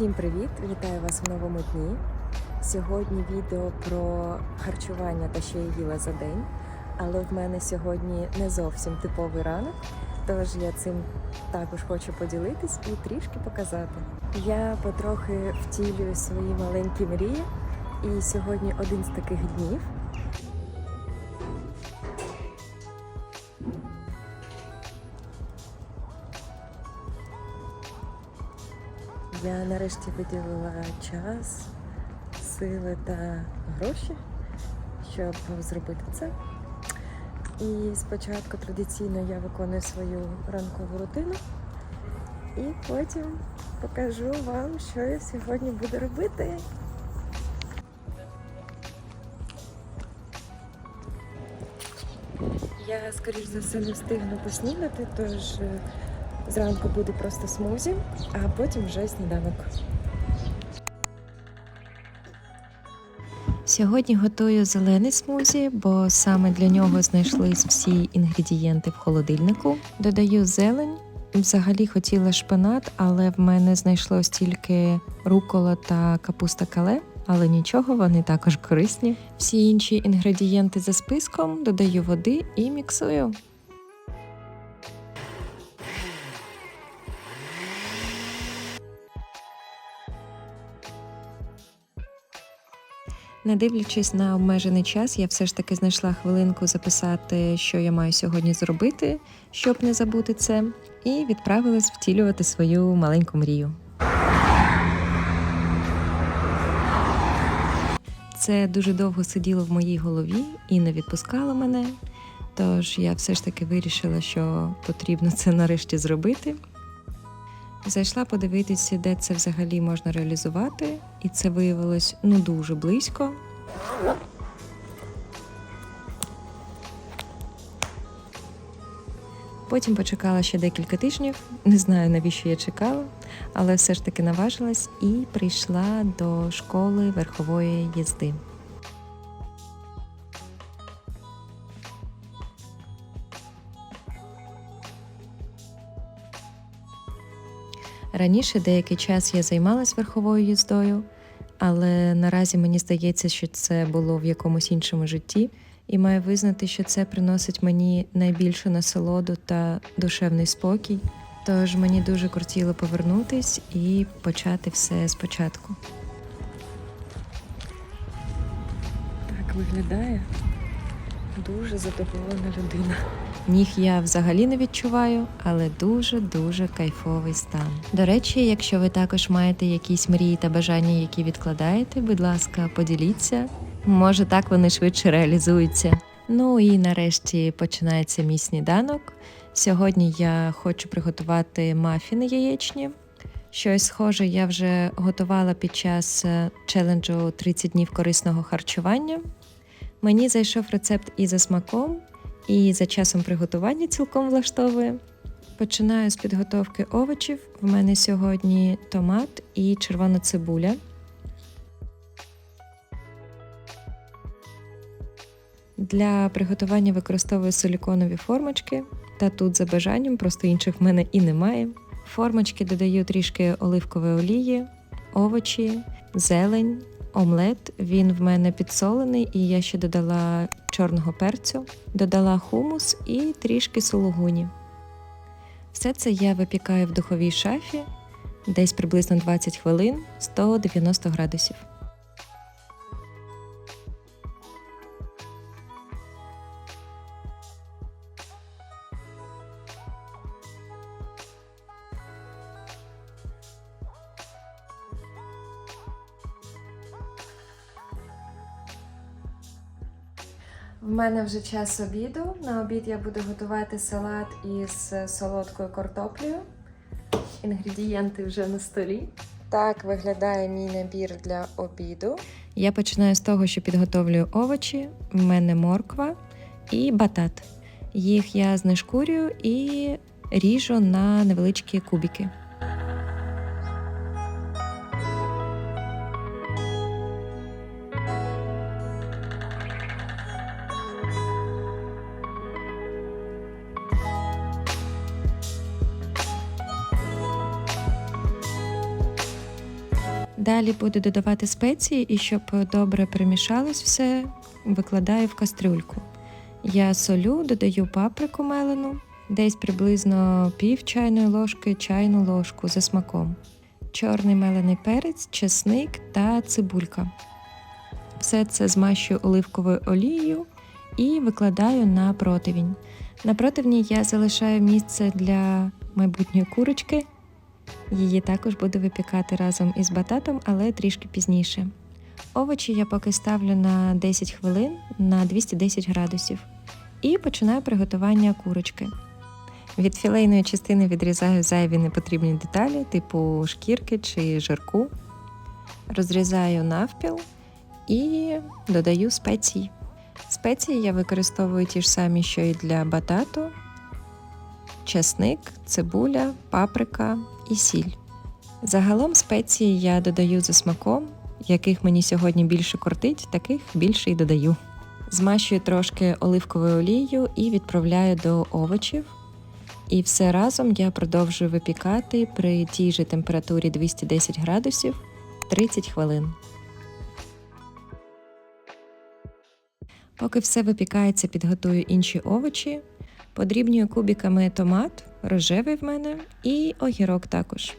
Всім привіт! Вітаю вас в новому дні. Сьогодні відео про харчування та що я їла за день. Але в мене сьогодні не зовсім типовий ранок, тож я цим також хочу поділитись і трішки показати. Я потрохи втілюю свої маленькі мрії, і сьогодні один з таких днів. Я нарешті виділила час, сили та гроші, щоб зробити це. І спочатку традиційно я виконую свою ранкову рутину, і потім покажу вам, що я сьогодні буду робити. Я, скоріш за все, не встигну поснідати, тож е, Зранку буде просто смузі, а потім вже сніданок. Сьогодні готую зелений смузі, бо саме для нього знайшлись всі інгредієнти в холодильнику. Додаю зелень. Взагалі хотіла шпинат, але в мене знайшлось тільки рукола та капуста кале. Але нічого, вони також корисні. Всі інші інгредієнти за списком додаю води і міксую. Не дивлячись на обмежений час, я все ж таки знайшла хвилинку записати, що я маю сьогодні зробити, щоб не забути це, і відправилась втілювати свою маленьку мрію. Це дуже довго сиділо в моїй голові і не відпускало мене. Тож я все ж таки вирішила, що потрібно це нарешті зробити. Зайшла подивитися, де це взагалі можна реалізувати, і це виявилось ну дуже близько. Потім почекала ще декілька тижнів. Не знаю, навіщо я чекала, але все ж таки наважилась і прийшла до школи верхової їзди. Раніше деякий час я займалась верховою їздою, але наразі мені здається, що це було в якомусь іншому житті, і маю визнати, що це приносить мені найбільшу насолоду та душевний спокій. Тож мені дуже кортіло повернутись і почати все спочатку. Так виглядає дуже задоволена людина. Ніг я взагалі не відчуваю, але дуже дуже кайфовий стан. До речі, якщо ви також маєте якісь мрії та бажання, які відкладаєте, будь ласка, поділіться. Може, так вони швидше реалізуються. Ну і нарешті починається мій сніданок. Сьогодні я хочу приготувати мафіни яєчні. Щось схоже я вже готувала під час е, челенджу 30 днів корисного харчування. Мені зайшов рецепт і за смаком, і за часом приготування цілком влаштовує. Починаю з підготовки овочів. В мене сьогодні томат і червона цибуля. Для приготування використовую силіконові формочки, та тут за бажанням, просто інших в мене і немає. Формочки додаю трішки оливкової олії, овочі, зелень, омлет. Він в мене підсолений, і я ще додала чорного перцю, додала хумус і трішки сулугуні. Все це я випікаю в духовій шафі десь приблизно 20 хвилин 190 градусів. В мене вже час обіду. На обід я буду готувати салат із солодкою картоплею. Інгредієнти вже на столі. Так виглядає мій набір для обіду. Я починаю з того, що підготовлюю овочі. В мене морква і батат. Їх я знешкурюю і ріжу на невеличкі кубики. Далі буду додавати спеції і щоб добре перемішалось все, викладаю в кастрюльку. Я солю, додаю паприку мелену, десь приблизно пів чайної ложки, чайну ложку за смаком, чорний мелений перець, чесник та цибулька. Все це змащую оливковою олією і викладаю на противінь. На противні я залишаю місце для майбутньої курочки. Її також буду випікати разом із бататом, але трішки пізніше. Овочі я поки ставлю на 10 хвилин на 210 градусів і починаю приготування курочки. Від філейної частини відрізаю зайві непотрібні деталі, типу шкірки чи жирку. Розрізаю навпіл і додаю спеції. Спеції я використовую ті ж самі, що і для батату: чесник, цибуля, паприка і сіль. Загалом спеції я додаю за смаком, яких мені сьогодні більше кортить, таких більше й додаю. Змащую трошки оливковою олією і відправляю до овочів. І все разом я продовжую випікати при тій же температурі 210 градусів 30 хвилин. Поки все випікається, підготую інші овочі. Подрібнюю кубиками томат, рожевий в мене, і огірок також.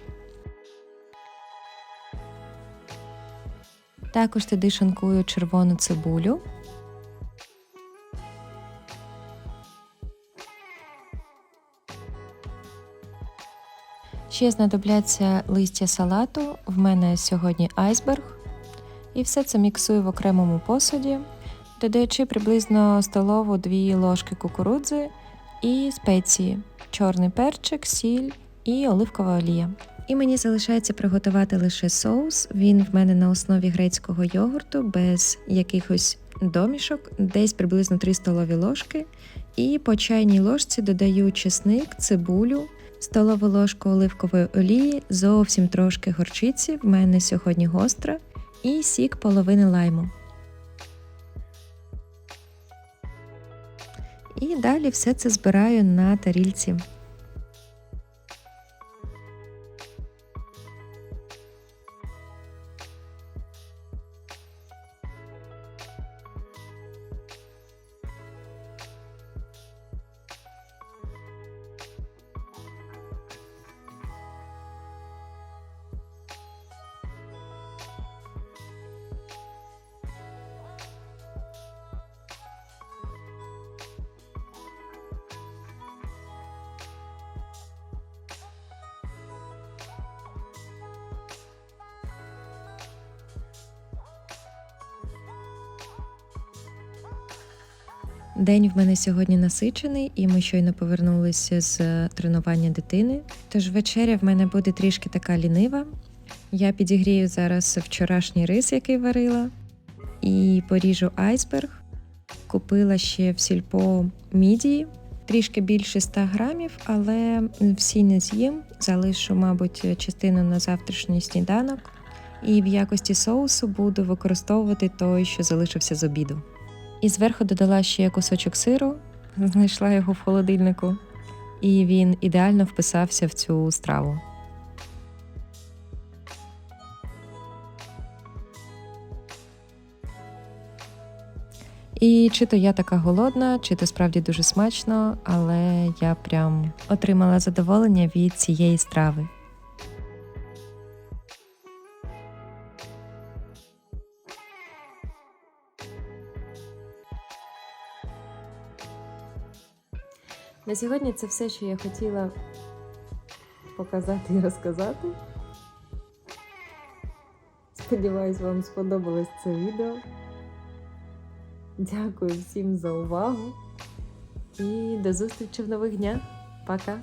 Також туди шанкую червону цибулю. Ще знадобляться листя салату. В мене сьогодні айсберг. І все це міксую в окремому посуді, додаючи приблизно столову 2 ложки кукурудзи і спеції, чорний перчик, сіль і оливкова олія. І мені залишається приготувати лише соус. Він в мене на основі грецького йогурту без якихось домішок, десь приблизно 3 столові ложки. І по чайній ложці додаю чесник, цибулю, столову ложку оливкової олії, зовсім трошки горчиці, в мене сьогодні гостра, і сік половини лайму. І далі все це збираю на тарільці. День в мене сьогодні насичений, і ми щойно повернулися з тренування дитини. Тож вечеря в мене буде трішки така лінива. Я підігрію зараз вчорашній рис, який варила, і поріжу айсберг. Купила ще в сільпо мідії, трішки більше 100 грамів, але всі не з'їм. Залишу, мабуть, частину на завтрашній сніданок. І в якості соусу буду використовувати той, що залишився з обіду. І зверху додала ще кусочок сиру, знайшла його в холодильнику, і він ідеально вписався в цю страву. І чи то я така голодна, чи то справді дуже смачно, але я прям отримала задоволення від цієї страви. На сьогодні це все, що я хотіла показати і розказати. Сподіваюсь, вам сподобалось це відео. Дякую всім за увагу і до зустрічі в нових днях. Пока!